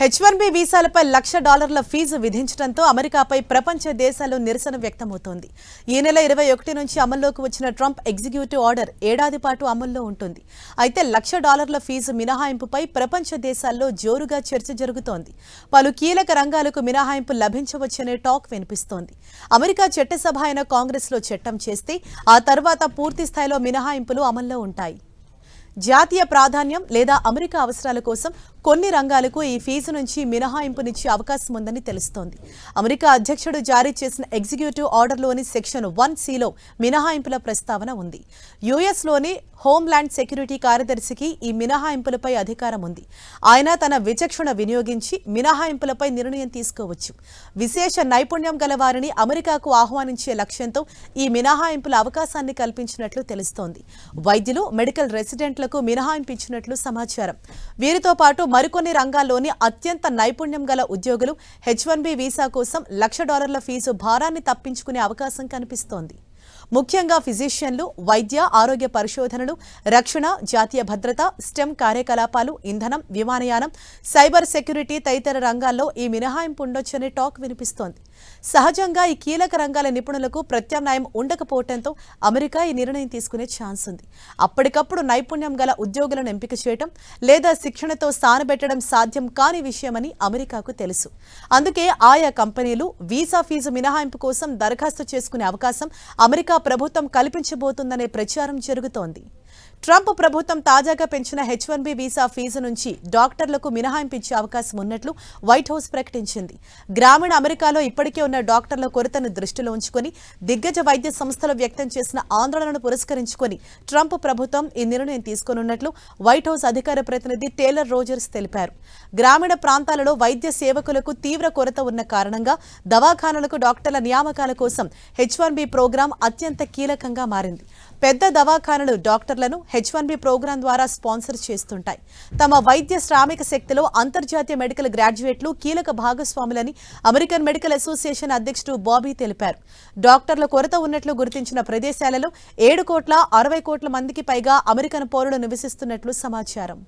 H one B వీసాలపై లక్ష డాలర్ల fee విధించడంతో అమెరికాపై ప్రపంచ దేశాల్లో నిరసన వ్యక్తమవుతోంది. ఈ నెల ఇరవై ఒకటి నుంచి అమల్లోకి వచ్చిన ట్రంప్ ఎగ్జిక్యూటివ్ ఆర్డర్ ఏడాది పాటు అమల్లో ఉంటుంది. అయితే లక్ష డాలర్ల ఫీజు మినహాయింపుపై ప్రపంచ దేశాల్లో జోరుగా చర్చ జరుగుతోంది. పలు కీలక రంగాలకు మినహాయింపు లభించవచ్చనే టాక్ వినిపిస్తోంది. అమెరికా చట్టసభ అయిన కాంగ్రెస్లో చట్టం చేస్తే ఆ తర్వాత పూర్తి స్థాయిలో మినహాయింపులు అమల్లో ఉంటాయి. జాతీయ ప్రాధాన్యం లేదా అమెరికా అవసరాల కోసం కొన్ని రంగాలకు ఈ ఫీజు నుంచి మినహాయింపునిచ్చే అవకాశం ఉందని తెలుస్తోంది. అమెరికా అధ్యక్షుడు జారీ చేసిన ఎగ్జిక్యూటివ్ ఆర్డర్లోని సెక్షన్ వన్ సిలో మినహాయింపుల ప్రస్తావన ఉంది. యుఎస్లోని హోంల్యాండ్ సెక్యూరిటీ కార్యదర్శికి ఈ మినహాయింపులపై అధికారం ఉంది. ఆయన తన విచక్షణ వినియోగించి మినహాయింపులపై నిర్ణయం తీసుకోవచ్చు. విశేష నైపుణ్యం గల వారిని అమెరికాకు ఆహ్వానించే లక్ష్యంతో ఈ మినహాయింపుల అవకాశాన్ని కల్పించినట్లు తెలుస్తోంది. వైద్యులు మెడికల్ రెసిడెంట్లకు మినహాయింపు ఇచ్చినట్లు సమాచారం. వీరితో పాటు మరికొన్ని రంగాల్లోని అత్యంత నైపుణ్యం గల ఉద్యోగులు హెచ్ వన్ బి వీసా కోసం లక్ష డాలర్ల ఫీజు భారాన్ని తప్పించుకునే అవకాశం కనిపిస్తోంది. ముఖ్యంగా ఫిజిషియన్లు వైద్య ఆరోగ్య పరిశోధనలు రక్షణ జాతీయ భద్రత స్టెమ్ కార్యకలాపాలు ఇంధనం విమానయానం సైబర్ సెక్యూరిటీ తదితర రంగాల్లో ఈ మినహాయింపు ఉండొచ్చనే టాక్ వినిపిస్తోంది. సహజంగా ఈ కీలక రంగాల నిపుణులకు ప్రత్యామ్నాయం ఉండకపోవడంతో అమెరికా ఈ నిర్ణయం తీసుకునే ఛాన్స్ ఉంది. అప్పటికప్పుడు నైపుణ్యం గల ఉద్యోగులను ఎంపిక చేయడం లేదా శిక్షణతో సానబెట్టడం సాధ్యం కాని విషయమని అమెరికాకు తెలుసు. అందుకే ఆయా కంపెనీలు వీసా ఫీజు మినహాయింపు కోసం దరఖాస్తు చేసుకునే అవకాశం అమెరికా ప్రభుత్వం కల్పించబోతుందనే ప్రచారం జరుగుతోంది. ట్రంప్ ప్రభుత్వం తాజాగా పెంచిన H one B visa fee నుంచి డాక్టర్లకు మినహాయింపు ఇచ్చే అవకాశం ఉన్నట్లు వైట్ హౌస్ ప్రకటించింది. గ్రామీణ అమెరికాలో ఇప్పటికే ఉన్న డాక్టర్ల కొరతను దృష్టిలో ఉంచుకొని దిగ్గజ వైద్య సంస్థలు వ్యక్తం చేసిన ఆందోళనను పురస్కరించుకొని ట్రంప్ ప్రభుత్వం ఈ నిర్ణయం తీసుకోనున్నట్లు వైట్ హౌస్ అధికార ప్రతినిధి టేలర్ రోజర్స్ తెలిపారు. గ్రామీణ ప్రాంతాలలో వైద్య సేవకులకు తీవ్ర కొరత ఉన్న కారణంగా దవాఖానలకు డాక్టర్ల నియామకాల కోసం హెచ్ వన్ బి ప్రోగ్రాం అత్యంత కీలకంగా మారింది. పెద్ద దవాఖానలు డాక్టర్ డాక్టర్లను హెచ్ వన్ బి ప్రోగ్రాం ద్వారా స్పాన్సర్ చేస్తుంటాయి. తమ వైద్య శ్రామిక శక్తిలో అంతర్జాతీయ మెడికల్ గ్రాడ్యుయేట్లు కీలక భాగస్వాములని అమెరికన్ మెడికల్ అసోసియేషన్ అధ్యక్షుడు బాబీ తెలిపారు. డాక్టర్ల కొరత ఉన్నట్లు గుర్తించిన ప్రదేశాలలో ఏడు కోట్ల అరవై కోట్ల మందికి పైగా అమెరికన్ పౌరులు నివసిస్తున్నట్లు సమాచారం.